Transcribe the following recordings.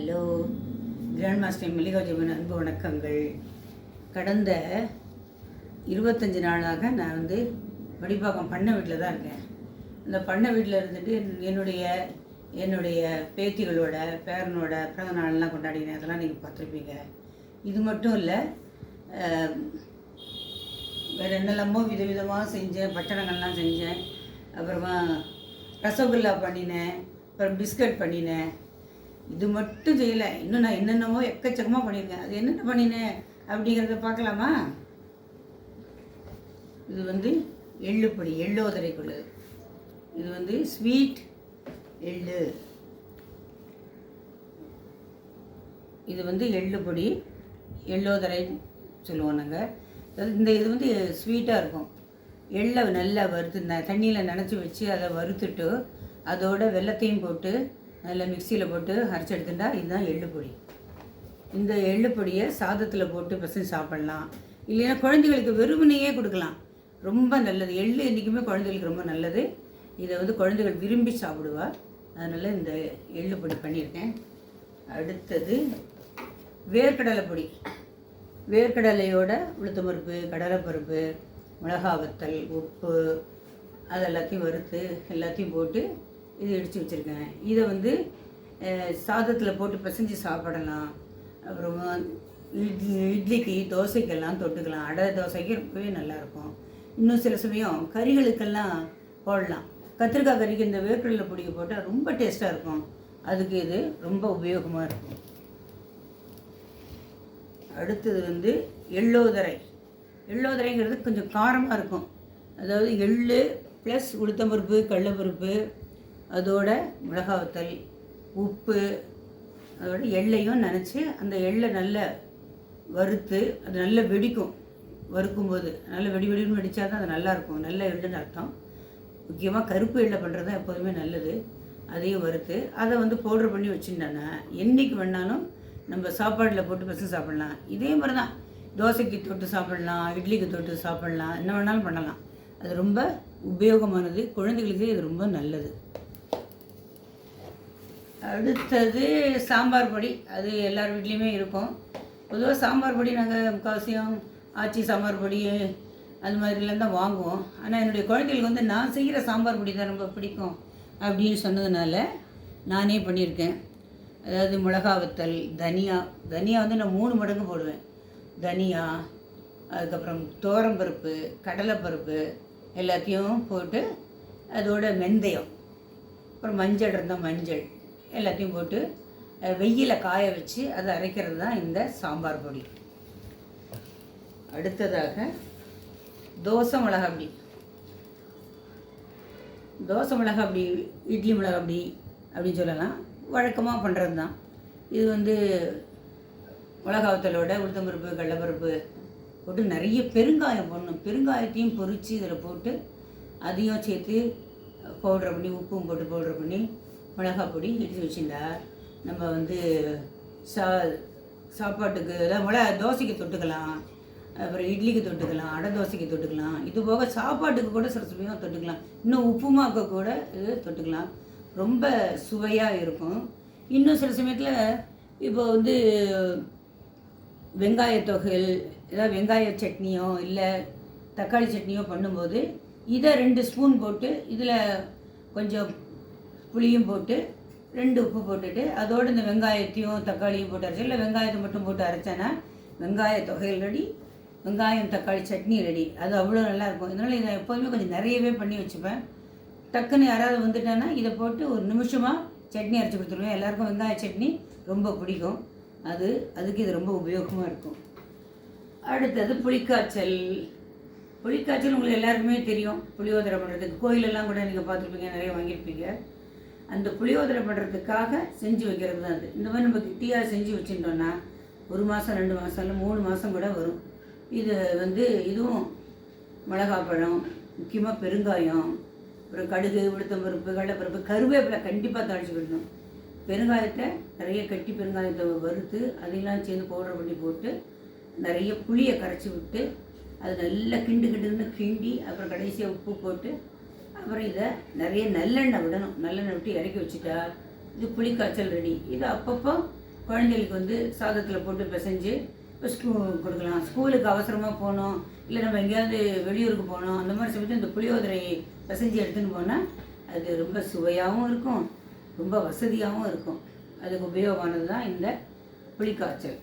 Hello. Grand master மல்லிகாஜிபன் அன்பு வணக்கங்கள். கடந்த இருபத்தஞ்சி நாளாக நான் வந்து வடிப்பாக்கம் பண்ணை வீட்டில் தான் இருக்கேன். அந்த பண்ணை வீட்டில் இருந்துட்டு என்னுடைய என்னுடைய பேத்திகளோட பேரனோட பிறந்த நாள்லாம் கொண்டாடினேன். அதெல்லாம் நீங்கள் பார்த்துருப்பீங்க. இது மட்டும் இல்லை வேறு என்னெல்லாமோ விதவிதமாக செஞ்சேன். பட்டணங்கள்லாம் செஞ்சேன். அப்புறமா ரசகுல்லா பண்ணினேன். அப்புறம் பிஸ்கட் பண்ணினேன். இது மட்டும் செய்யலை. இன்னும் நான் என்னென்னமோ எக்கச்சக்கமாக பண்ணியிருக்கேன். அது என்னென்ன பண்ணினேன் அப்படிங்கிறத பார்க்கலாமா? இது வந்து எள்ளு பொடி எள்ளோதரைக்குள்ளது இது வந்து ஸ்வீட் எள்ளு. இது வந்து எள்ளு பொடி எள்ளோதரை சொல்லுவோம் நாங்கள் இந்த இது வந்து ஸ்வீட்டாக இருக்கும். எள்ளை நல்லா வறுத்து ந தண்ணியில் நனைச்சி வச்சு அதை வறுத்துட்டு அதோட வெல்லத்தையும் போட்டு அதில் மிக்சியில் போட்டு அரைச்சி எடுத்துட்டா இதுதான் எள்ளு பொடி. இந்த எள்ளு பொடியை சாதத்தில் போட்டு பிசைஞ்சு சாப்பிட்லாம். இல்லைன்னா குழந்தைகளுக்கு வெறுமனையே கொடுக்கலாம். ரொம்ப நல்லது. எள்ளு என்றைக்குமே குழந்தைகளுக்கு ரொம்ப நல்லது. இதை வந்து குழந்தைகள் விரும்பி சாப்பிடுவா. அதனால் இந்த எள்ளு பொடி பண்ணியிருக்கேன். அடுத்தது வேர்க்கடலை பொடி. வேர்க்கடலையோட உளுத்தம்பருப்பு கடலைப்பருப்பு மிளகா வத்தல் உப்பு அது எல்லாத்தையும் வறுத்து எல்லாத்தையும் போட்டு இது எடுத்து வச்சுருக்கேன். இதை வந்து சாதத்தில் போட்டு பிசைஞ்சு சாப்பிடலாம். அப்புறமா இட்லி இட்லிக்கு தோசைக்கெல்லாம் தொட்டுக்கலாம். அடை தோசைக்கு ரொம்பவே நல்லாயிருக்கும். இன்னும் சில சமயம் கறிகளுக்கெல்லாம் போடலாம். கத்திரிக்காய் கறிக்கு இந்த வேர்க்கடலை பொடியை போட்டால் ரொம்ப டேஸ்ட்டாக இருக்கும். அதுக்கு இது ரொம்ப உபயோகமாக இருக்கும். அடுத்தது வந்து எள்ளோதரை. எள்ளோதரைங்கிறது கொஞ்சம் காரமாக இருக்கும். அதாவது எள் ப்ளஸ் உளுத்தம்பருப்பு கடலப்பருப்பு அதோட மிளகாவத்தல் உப்பு அதோட எள்ளையும் நினச்சி அந்த எள்ளை நல்லா வறுத்து அது நல்லா வெடிக்கும். வறுக்கும்போது நல்ல வெடி வெடின்னு வெடித்தா தான் அது நல்லாயிருக்கும். நல்ல எள்ளுன்னு அர்த்தம். முக்கியமாக கருப்பு எள்ளை பண்ணுறது தான் எப்போதுமே நல்லது. அதையும் வறுத்து அதை வந்து பவுடர் பண்ணி வச்சுட்டேன்னா என்றைக்கு வேணாலும் நம்ம சாப்பாட்டில் போட்டு பசங்க சாப்பிட்லாம். இதே மாதிரி தான் தோசைக்கு தொட்டு சாப்பிட்லாம் இட்லிக்கு தொட்டு சாப்பிட்லாம் என்ன வேணாலும் பண்ணலாம். அது ரொம்ப உபயோகமானது. குழந்தைகளுக்கு இது ரொம்ப நல்லது. அடுத்தது சாம்பார் பொடி. அது எல்லார் வீட்லேயுமே இருக்கும். பொதுவாக சாம்பார் பொடி நாங்கள் முக்கால்வாசியம் ஆச்சி சாம்பார் பொடி அது மாதிரிலாம் தான் வாங்குவோம். ஆனால் என்னுடைய குழந்தைகளுக்கு வந்து நான் செய்கிற சாம்பார் பொடி தான் ரொம்ப பிடிக்கும் அப்படின்னு சொன்னதுனால நானே பண்ணியிருக்கேன். அதாவது மிளகா வத்தல் தனியா தனியா வந்து நான் மூணு மடங்கு போடுவேன். தனியா அதுக்கப்புறம் தோரம்பருப்பு கடலைப்பருப்பு எல்லாத்தையும் போட்டு அதோட வெந்தயம். அப்புறம் மஞ்சள் இருந்தால் மஞ்சள். எல்லாத்தையும் போட்டு வெயிலில் காய வச்சு அதை அரைக்கிறது தான் இந்த சாம்பார் பொடி. அடுத்ததாக தோசை மிளகா அப்படி தோசை மிளகா அப்படி இட்லி மிளகா அப்படி அப்படின்னு சொல்லலாம். வழக்கமாக பண்ணுறது தான். இது வந்து மிளகாவத்தலோட உளுத்தம்பருப்பு கடலப்பருப்பு போட்டு நிறைய பெருங்காயம் போடணும். பெருங்காயத்தையும் பொரித்து இதில் போட்டு அதையும் சேர்த்து பவுட்ரு பண்ணி உப்பும் போட்டு பவுட்ரு பண்ணி மிளகாய் பொடி எடுத்து வச்சுருந்தா நம்ம வந்து சா சாப்பாட்டுக்கு அதாவது மிளகா தோசைக்கு தொட்டுக்கலாம். அப்புறம் இட்லிக்கு தொட்டுக்கலாம் அடை தோசைக்கு தொட்டுக்கலாம். இது போக சாப்பாட்டுக்கு கூட சில சமயம் தொட்டுக்கலாம். இன்னும் உப்புமாக்க கூட இது தொட்டுக்கலாம். ரொம்ப சுவையாக இருக்கும். இன்னும் சில சமயத்தில் இப்போ வந்து வெங்காய தொகையில் ஏதாவது வெங்காய சட்னியோ இல்லை தக்காளி சட்னியோ பண்ணும்போது இதை ரெண்டு ஸ்பூன் போட்டு இதில் கொஞ்சம் புளியும் போட்டு ரெண்டு உப்பு போட்டுட்டு அதோடு இந்த வெங்காயத்தையும் தக்காளியும் போட்டு அரைச்சி இல்லை வெங்காயத்தை மட்டும் போட்டு அரைச்சேன்னா வெங்காய தொகையில் ரெடி வெங்காயம் தக்காளி சட்னி ரெடி. அது அவ்வளோ நல்லாயிருக்கும் இதனால் இதை எப்போதுமே கொஞ்சம் நிறையவே பண்ணி வச்சுப்பேன். டக்குன்னு யாராவது வந்துட்டேன்னா இதை போட்டு ஒரு நிமிஷமாக சட்னி அரைச்சி கொடுத்துருவேன். எல்லாருக்கும் வெங்காய சட்னி ரொம்ப பிடிக்கும். அது அதுக்கு இது ரொம்ப உபயோகமாக இருக்கும். அடுத்தது புளிக்காய்ச்சல். புளிக்காய்ச்சல் உங்களுக்கு எல்லாருக்குமே தெரியும். புளியோதரை பண்ணுறதுக்கு கோயிலெல்லாம் கூட நீங்கள் பார்த்துருப்பீங்க நிறைய வாங்கியிருப்பீங்க. அந்த புளியோதரை பண்ணுறதுக்காக செஞ்சு வைக்கிறது தான் அது. இந்த மாதிரி நம்ம கிட்டியாக செஞ்சு வச்சுட்டோன்னா ஒரு மாதம் ரெண்டு மாதம் இல்லை மூணு மாதம் கூட வரும். இது வந்து இதுவும் மிளகாப்பழம் முக்கியமாக பெருங்காயம் அப்புறம் கடுகு உளுத்தம்பருப்பு கடலைப்பருப்பு கருவேப்பிலை கண்டிப்பாக தாளிச்சு விடணும். பெருங்காயத்தை நிறைய கட்டி பெருங்காயத்தை வறுத்து அதையெல்லாம் சேர்ந்து பவுடர் பண்ணி போட்டு நிறைய புளியை கரைச்சி விட்டு அது நல்லா கிண்டு கிண்டுன்னு கிண்டி அப்புறம் கடைசியாக உப்பு போட்டு அப்புறம் இதை நிறைய நல்லெண்ணெய் விடணும். நல்லெண்ணெய் விட்டு இறக்கி வச்சுட்டா இது புளிக்காய்ச்சல் ரெடி. இது அப்பப்போ குழந்தைகளுக்கு வந்து சாதத்தில் போட்டு பிசைஞ்சு இப்போ ஸ்கூ கொடுக்கலாம். ஸ்கூலுக்கு அவசரமாக போகணும். இல்லை நம்ம எங்கேயாவது வெளியூருக்கு போகணும். அந்த மாதிரி சமயத்தில் இந்த புளியோதரை பிசைஞ்சு எடுத்துன்னு போனால் அது ரொம்ப சுவையாகவும் இருக்கும். ரொம்ப வசதியாகவும் இருக்கும். அதுக்கு உபயோகமானது தான் இந்த புளிக்காய்ச்சல்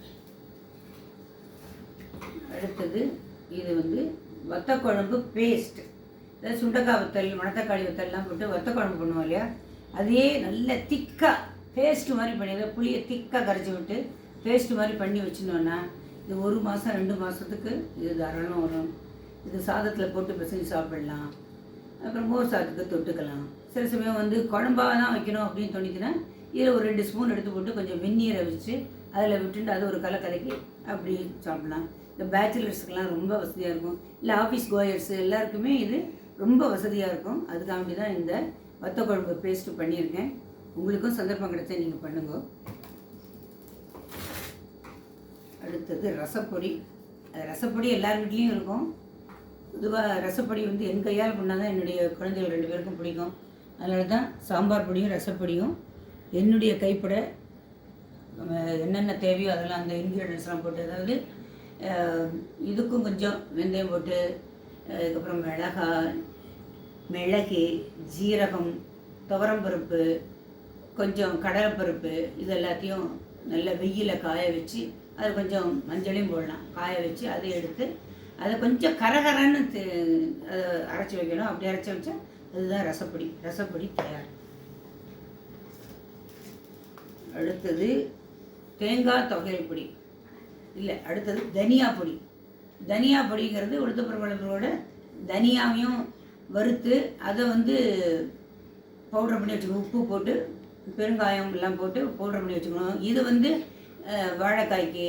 அடுத்தது இது வந்து வத்த குழம்பு பேஸ்ட் அதாவது சுண்டக்காய் வத்தல் மணத்தக்காளி வத்தல்லாம் போட்டு வத்த குழம்பு பண்ணுவோம் இல்லையா? அதே நல்ல திக்காக பேஸ்ட் மாதிரி பண்ணி புளியை திக்காக கரைச்சி விட்டு பேஸ்ட் மாதிரி பண்ணி வச்சுருந்தோன்னா இது ஒரு மாதம் ரெண்டு மாதத்துக்கு இது தாராளமாக வரும். இது சாதத்தில் போட்டு பிசைஞ்சு சாப்பிடலாம். அப்புறம் மோர் சாதத்துக்கு தொட்டுக்கலாம். சில சமயம் வந்து குழம்பாக தான் வைக்கணும் அப்படின்னு தோணிச்சுன்னா இதில் ஒரு ரெண்டு ஸ்பூன் எடுத்து போட்டு கொஞ்சம் வெந்நீரை வச்சு அதில் விட்டுட்டு அது ஒரு கலை கலக்கி அப்படி சாப்பிடலாம். இந்த பேச்சுலர்ஸுக்கெல்லாம் ரொம்ப வசதியாக இருக்கும். இல்லை ஆஃபீஸ் கோயர்ஸ் எல்லாருக்குமே இது ரொம்ப வசதியாக இருக்கும். அதுக்காண்டி தான் இந்த வத்த குழம்பு பேஸ்ட்டு பண்ணியிருக்கேன். உங்களுக்கும் சந்தர்ப்பம் கிடைச்சா நீங்கள் பண்ணுங்க. அடுத்தது ரசப்பொடி. அது ரசப்பொடி எல்லார் வீட்லேயும் இருக்கும். பொதுவாக ரசப்பொடி வந்து என் கையால் பண்ணால் தான் என்னுடைய குழந்தைகள் ரெண்டு பேருக்கும் பிடிக்கும். அதனால தான் சாம்பார் பொடியும் ரசப்பொடியும் என்னுடைய கைப்பட என்னென்ன தேவையோ அதெல்லாம் அந்த இன்க்ரீடியன்ஸ்லாம் போட்டு அதாவது இதுக்கும் கொஞ்சம் வெந்தயம் போட்டு அதுக்கப்புறம் மிளகாய் மிளகு ஜீரகம் துவரம்பருப்பு கொஞ்சம் கடலைப்பருப்பு இது எல்லாத்தையும் நல்ல வெயில காய வச்சு அது கொஞ்சம் மஞ்சளையும் போடலாம். காய வச்சு அதை எடுத்து அதை கொஞ்சம் கரகரன்னு அதை அரைச்சி வைக்கணும். அப்படி அரைச்சி வச்சா அதுதான் ரசப்பொடி. ரசப்பொடி தயார். அடுத்தது தேங்காய் தொகையல் பொடி. இல்லை அடுத்தது தனியா பொடி. தனியா பொடிங்கிறது உளுத்தப்பருவளத்தோட தனியாவையும் வறுத்து அதை வந்து பவுடர் பண்ணி வச்சுக்கணும். உப்பு போட்டு பெருங்காயம் எல்லாம் போட்டு பவுடர் பண்ணி வச்சுக்கணும். இது வந்து வாழைக்காய்க்கு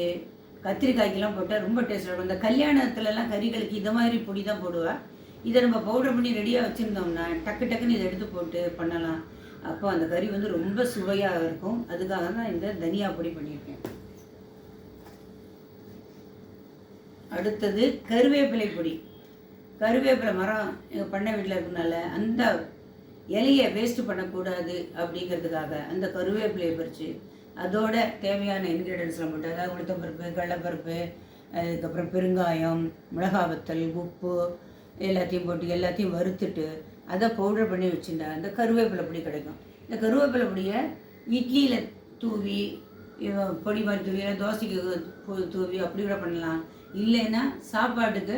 கத்திரிக்காய்க்கெல்லாம் போட்டால் ரொம்ப டேஸ்ட்டாக இருக்கும். இந்த கல்யாணத்துலலாம் கறிகளுக்கு இந்த மாதிரி பொடி தான் போடுவேன் இதை நம்ம பவுடர் பண்ணி ரெடியாக வச்சுருந்தோம்னா டக்கு டக்குன்னு இதை எடுத்து போட்டு பண்ணலாம். அப்போ அந்த கறி வந்து ரொம்ப சுவையாக இருக்கும். அதுக்காக தான் இந்த தனியா பொடி பண்ணியிருக்கேன். அடுத்தது கருவேப்பிலை பொடி. கருவேப்பிலை மரம் எங்கள் பண்ணை வீட்டில் இருக்கனால அந்த இலையை வேஸ்ட் பண்ணக்கூடாது அப்படிங்கிறதுக்காக அந்த கருவேப்பிலையை பறித்து அதோட தேவையான இன்க்ரீடியன்ஸ்லாம் போட்டு அதாவது உளுத்தம்பருப்பு கடலப்பருப்பு அதுக்கப்புறம் பெருங்காயம் மிளகாவத்தல் உப்பு எல்லாத்தையும் போட்டு எல்லாத்தையும் வறுத்துட்டு அதை பவுடர் பண்ணி வச்சுட்டா அந்த கருவேப்பிலை பொடி கிடைக்கும். இந்த கருவேப்பிலை பொடியை இட்லியில் தூவி பொடி மாதிரி தூவி இல்லை தோசைக்கு தூவி அப்படி கூட பண்ணலாம். இல்லைன்னா சாப்பாட்டுக்கு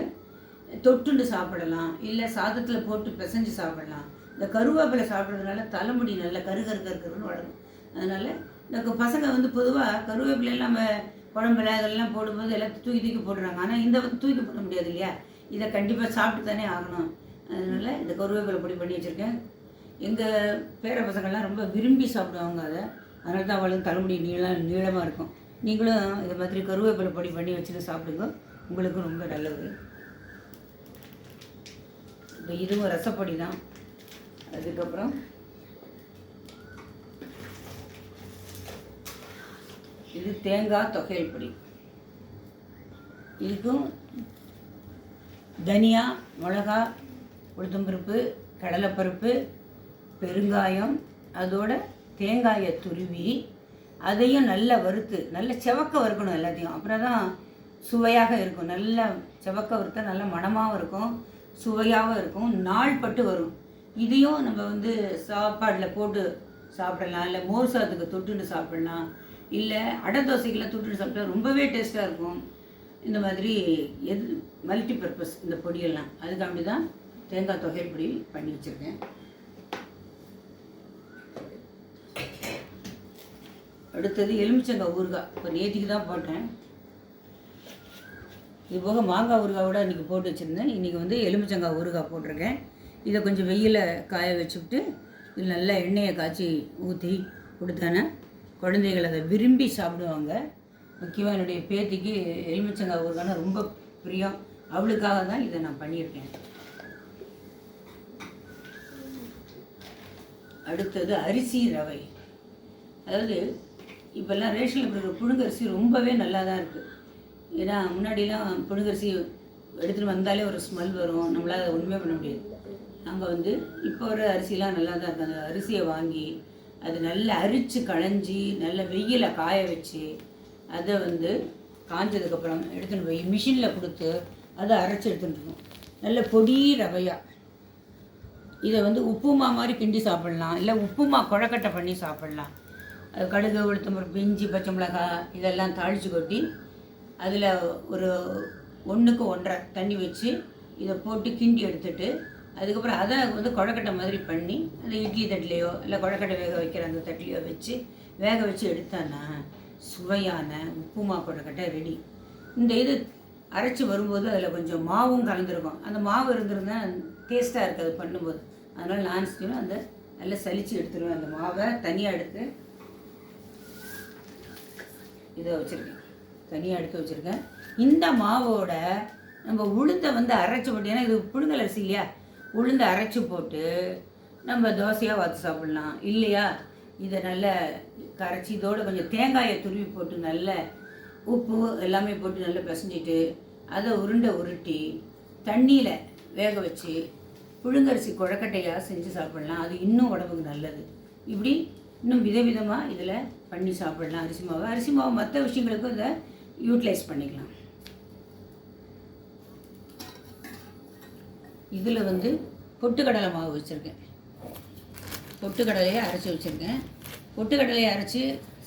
தொட்டுண்டு சாப்பிடலாம் இல்லை சாதத்தில் போட்டு பிசைஞ்சு சாப்பிடலாம். இந்த கருவேப்பிலை சாப்பிட்றதுனால தலைமுடி நல்ல கரு கரு கரு கருன்னு வளரும். அதனால் இந்த பசங்க வந்து பொதுவாக கருவேப்பிலையெல்லாம் நம்ம குழம்புல அதெல்லாம் போடும்போது எல்லாத்தையும் தூக்கி தூக்கி போடுறாங்க ஆனால் இந்த வந்து தூக்கி போட முடியாது இல்லையா? இதை கண்டிப்பாக சாப்பிட்டு தானே ஆகணும். அதனால் இந்த கருவேப்பிலை பொடி பண்ணி வச்சுருக்கேன். எங்கள் பேர பசங்கள்லாம் ரொம்ப விரும்பி சாப்பிடுவாங்க அதை. அதனால தான் அவளுக்கு தலைமுடி நீளம் நீளமாக இருக்கும். நீங்களும் இது மாதிரி கருவேப்பிலை பொடி பண்ணி வச்சுட்டு சாப்பிடுங்க. உங்களுக்கும் ரொம்ப நல்லது. இப்போ இதுவும் ரசப்பொடி தான் அதுக்கப்புறம் இது தேங்காய் தொகையல் பொடி. இதுக்கும் தனியா மிளகா உளுத்தம்பருப்பு கடலைப்பருப்பு பெருங்காயம் அதோட தேங்காயை துருவி அதையும் நல்லா வறுத்து நல்ல செவக்க வறுக்கணும் எல்லாத்தையும். அப்புறம் தான் சுவையாக இருக்கும். நல்லா செவக்க வறுத்த நல்ல மணமாகவும் இருக்கும். சுவையாகவும் இருக்கும் நாள் பட்டு வரும். இதையும் நம்ம வந்து சாப்பாடில் போட்டு சாப்பிடலாம். இல்லை மோர் சாதத்துக்கு தொட்டுன்னு சாப்பிடலாம். இல்லை அடை தோசைக்கெல்லாம் தொட்டுன்னு சாப்பிட்டா ரொம்பவே டேஸ்ட்டாக இருக்கும். இந்த மாதிரி எது மல்டி பர்பஸ் இந்த பொடியெல்லாம். அதுக்காண்டி தான் தேங்காய் தொகை பொடி பண்ணி வச்சுருக்கேன். அடுத்தது எலுமிச்சங்காய் ஊறுகாய். இப்போ நேற்றுக்கு தான் போட்டேன். இது போக மாங்காய் ஊறுகாய் கூட இன்றைக்கி போட்டு வச்சுருந்தேன். இன்றைக்கி வந்து எலுமிச்சங்காய் ஊறுகாய் போட்டிருக்கேன். இதை கொஞ்சம் வெயில காய வச்சுவிட்டு இதில் நல்லா எண்ணெயை காய்ச்சி ஊற்றி கொடுத்தேன்னா குழந்தைகள் அதை விரும்பி சாப்பிடுவாங்க. முக்கியமாக என்னுடைய பேத்திக்கு எலுமிச்சங்காய் ஊறுகாய்னா ரொம்ப பிரியம். அவளுக்காக தான் இதை நான் பண்ணியிருக்கேன். அடுத்தது அரிசி ரவை. அதாவது இப்போல்லாம் ரேஷனில் இருக்கிற புழுங்கரிசி ரொம்பவே நல்லா தான் இருக்குது ஏன்னா முன்னாடிலாம் புழுங்கரிசி எடுத்துகிட்டு வந்தாலே ஒரு ஸ்மெல் வரும். நம்மளால் அதை ஒன்றுமே பண்ண முடியாது. நாங்கள் வந்து இப்போ வர அரிசிலாம் நல்லா தான் அந்த அரிசியை வாங்கி அது நல்லா அரிச்சு களைஞ்சி நல்ல வெயில காய வச்சு அதை வந்து காஞ்சதுக்கப்புறம் எடுத்துகிட்டு போய் மிஷினில் கொடுத்து அதை அரைச்சி எடுத்துகிட்டு இருக்கணும். நல்ல பொடி ரவையாக இதை வந்து உப்புமா மாதிரி கிண்டி சாப்பிட்லாம். இல்லை உப்புமா குழக்கட்டை பண்ணி சாப்பிட்லாம். அது கடுகு உளுத்தம்பருப்பு இஞ்சி பச்சை மிளகாய் இதெல்லாம் தாளித்து கொட்டி அதில் ஒரு ஒன்றுக்கு ஒன்றரை தண்ணி வச்சு இதை போட்டு கிண்டி எடுத்துட்டு அதுக்கப்புறம் அதை வந்து குழக்கட்டை மாதிரி பண்ணி அந்த இட்லி தட்டிலையோ இல்லை குழக்கட்டை வேக வைக்கிற அந்த தட்டிலையோ வச்சு வேக வச்சு எடுத்தான்னா சுவையான உப்புமா குழக்கட்டை ரெடி இந்த இது அரைச்சி வரும்போது அதில் கொஞ்சம் மாவும் கலந்துருக்கும். அந்த மாவு இருந்திருந்தா டேஸ்ட்டாக இருக்காது பண்ணும்போது. அதனால் நான் செய்யணும் அந்த நல்லா சலித்து எடுத்துருவேன். அந்த மாவை தனியாக எடுத்து இதை வச்சுருக்கேன். தனியாக எடுத்து வச்சுருக்கேன். இந்த மாவோட நம்ம உளுந்தை வந்து அரைச்சி போட்டு ஏன்னா இது புழுங்கல் அரிசி இல்லையா? உளுந்தை அரைச்சி போட்டு நம்ம தோசையாக வாத்து சாப்பிட்லாம். இல்லையா? இதை நல்லா கரைச்சி இதோடு கொஞ்சம் தேங்காயை துருவி போட்டு நல்ல உப்பு எல்லாமே போட்டு நல்லா பிசைஞ்சிட்டு அதை உருண்டை உருட்டி தண்ணியில் வேக வச்சு புழுங்கரிசி குழக்கட்டையாக செஞ்சு சாப்பிடலாம். அது இன்னும் உடம்புக்கு நல்லது. இப்படி இன்னும் விதவிதமாக இதில் பண்ணி சாப்பிடலாம். அரிசி மாவு. அரிசி மாவு மற்ற விஷயங்களுக்கும் இதை யூட்டிலைஸ் பண்ணிக்கலாம். இதில் வந்து பொட்டுக்கடலை மாவு வச்சுருக்கேன். பொட்டுக்கடலையை அரைச்சி வச்சுருக்கேன். பொட்டுக்கடலையை அரைச்சி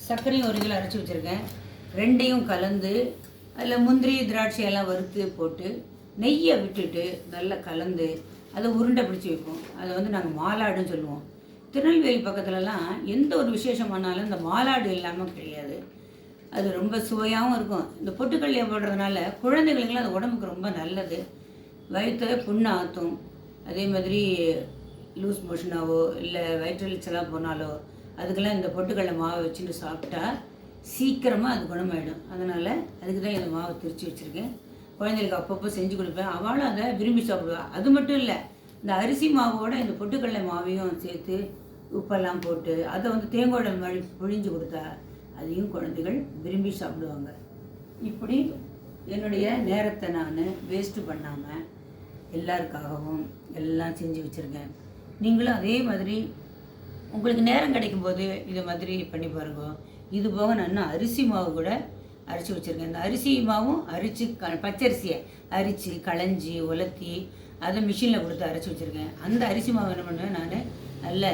சர்க்கரையும் ஒரு கிலோ அரைச்சி வச்சுருக்கேன். ரெண்டையும் கலந்து அதில் முந்திரி திராட்சை எல்லாம் வறுத்து போட்டு நெய்யை விட்டுட்டு நல்லா கலந்து அதை உருண்டை பிடிச்சி வைப்போம். அதை வந்து நாங்கள் மாலாடுன்னு சொல்லுவோம். திருநெல்வேலி பக்கத்துலலாம் எந்த ஒரு விசேஷமானாலும் இந்த மாலாடு இல்லாமல் கிடையாது. அது ரொம்ப சுவையாகவும் இருக்கும். இந்த பொட்டுக்கல்லையை போடுறதுனால குழந்தைகளுக்கெல்லாம் அது உடம்புக்கு ரொம்ப நல்லது. வயிற்றை புண்ணு ஆற்றும் அதே மாதிரி லூஸ் மோஷனாவோ இல்லை வயிற்றுச்சலாக போனாலோ அதுக்கெல்லாம் இந்த பொட்டுக்கடலை மாவை வச்சுட்டு சாப்பிட்டா சீக்கிரமாக அது குணமாயிடும். அதனால் அதுக்கு தான் இந்த மாவை திரிச்சு வச்சுருக்கேன். குழந்தைகளுக்கு அப்பப்போ செஞ்சு கொடுப்பேன். அவளும் அதை விரும்பி சாப்பிடுவா. அது மட்டும் இல்லை இந்த அரிசி மாவோட இந்த பொட்டுக்கடலை மாவையும் சேர்த்து உப்பெல்லாம் போட்டு அதை வந்து தேங்காய் மாதிரி புழிஞ்சு கொடுத்தா அதையும் குழந்தைகள் விரும்பி சாப்பிடுவாங்க. இப்படி என்னுடைய நேரத்தை நான் வேஸ்ட்டு பண்ணாமல் எல்லாருக்காகவும் எல்லாம் செஞ்சு வச்சுருக்கேன். நீங்களும் அதே மாதிரி உங்களுக்கு நேரம் கிடைக்கும்போது இது மாதிரி பண்ணி பாருங்க. இது போக நான் அரிசி மாவு கூட அரிச்சு வச்சுருக்கேன். இந்த அரிசி மாவும் அரிச்சு க பச்சரிசியை அரிச்சு களைஞ்சி உலர்த்தி அதை மிஷினில் கொடுத்து அரைச்சி வச்சுருக்கேன். அந்த அரிசி மாவு என்ன பண்ணுவேன் நான்? நல்ல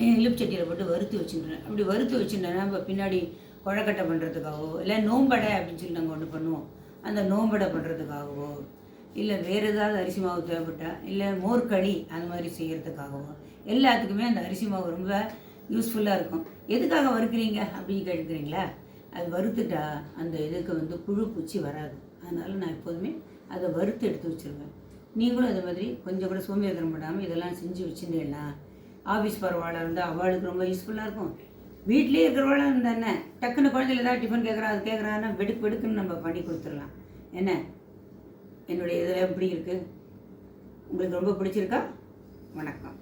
இழுப்பு சட்டியில் போட்டு வறுத்து வச்சுட்டுறேன் அப்படி வறுத்து வச்சுட்டேன்னா இப்போ பின்னாடி குழக்கட்டை பண்ணுறதுக்காகவோ இல்லை நோம்படை அப்படின்னு சொல்லி நாங்கள் ஒன்று பண்ணுவோம். அந்த நோம்படை பண்ணுறதுக்காகவோ இல்லை வேறு ஏதாவது அரிசி மாவு தேவைப்பட்டா இல்லை மோர்க்களி அந்த மாதிரி செய்கிறதுக்காகவோ எல்லாத்துக்குமே அந்த அரிசி மாவு ரொம்ப யூஸ்ஃபுல்லாக இருக்கும். எதுக்காக வறுக்கிறீங்க? அப்படின்னு கேட்குறீங்களா? அது வறுத்துட்டா அந்த இதுக்கு வந்து புழு பூச்சி வராது. அதனால் நான் எப்போதுமே அதை வறுத்து எடுத்து வச்சுருவேன். நீங்களும் அதே மாதிரி கொஞ்சம் கூட சோம்பேறித்தனம் பண்ணாமல் இதெல்லாம் செஞ்சு வச்சுட்டேன்னா ஆஃபீஸ் போகிறவாளாக இருந்தால் அவளுக்கு ரொம்ப யூஸ்ஃபுல்லாக இருக்கும். வீட்லேயே இருக்கிறவாளாக என்ன? டக்குன்னு குழந்தைல ஏதாவது டிஃபன் கேட்குறா அது கேட்குறான்னா வெடுக்கு வெடுக்குன்னு நம்ம பண்ணி கொடுத்துடலாம். என்ன? என்னுடைய இதில் எப்படி இருக்குது உங்களுக்கு ரொம்ப பிடிச்சிருக்கா? வணக்கம்.